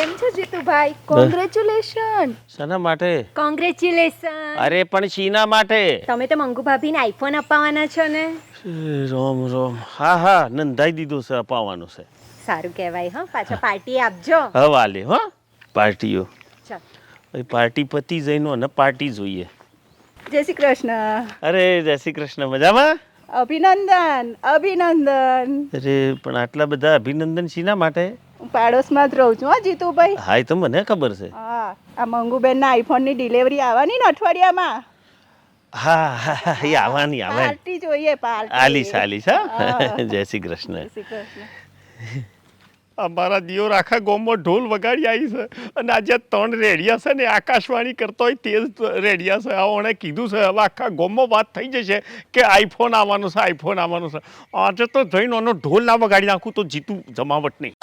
કેમ છો જીતુભાઈ? કોંગ્રેચ્યુલેશન શેના માટે? કોંગ્રેચ્યુલેશન અરે પણ શીના માટે? તમે તો મંગુ ભાભીને આઈફોન અપાવવાના છો ને? રોમ રોમ. હા હા નંદાઈ દીધું છે અપાવવાનું છે. સારું કહેવાય હા. પાછા પાર્ટી આપજો. હવાલે હો. પાર્ટીઓ. ચાલ. પાર્ટી પતી જઈનો અને પાર્ટી જોઈએ. જય શ્રી કૃષ્ણ. અરે જય શ્રી કૃષ્ણ. મજામાં? અભિનંદન અભિનંદન. અરે પણ આટલા બધા અભિનંદન શીના માટે? પાડોશમાં જ રહું છું હા જીતુભાઈ. હા એ તો મને ખબર છે. હા આ મંગુબેનના આઈફોનની ડિલિવરી આવવાની ને અઠવાડિયામાં? હા હા એ આવવાની આવે પાર્ટી જોઈએ પાર્ટી આલીસ આલીસ હા. હા. જય શ્રી કૃષ્ણ. જય શ્રી કૃષ્ણ. અમારા દિયોર આખા ગોમો ઢોલ વગાડી આવી છે અને આજે ત્રણ રેડિયા છે ને આકાશવાણી કરતો હોય તે જ રેડિયા છે. આવો એણે કીધું છે હવે આખા ગોમો વાત થઈ જશે કે આઈફોન આવવાનો છે આઈફોન આવવાનો છે. આજે તો જઈને એનો ઢોલ ના વગાડી નાખું તો જીતું જમાવટ નહીં.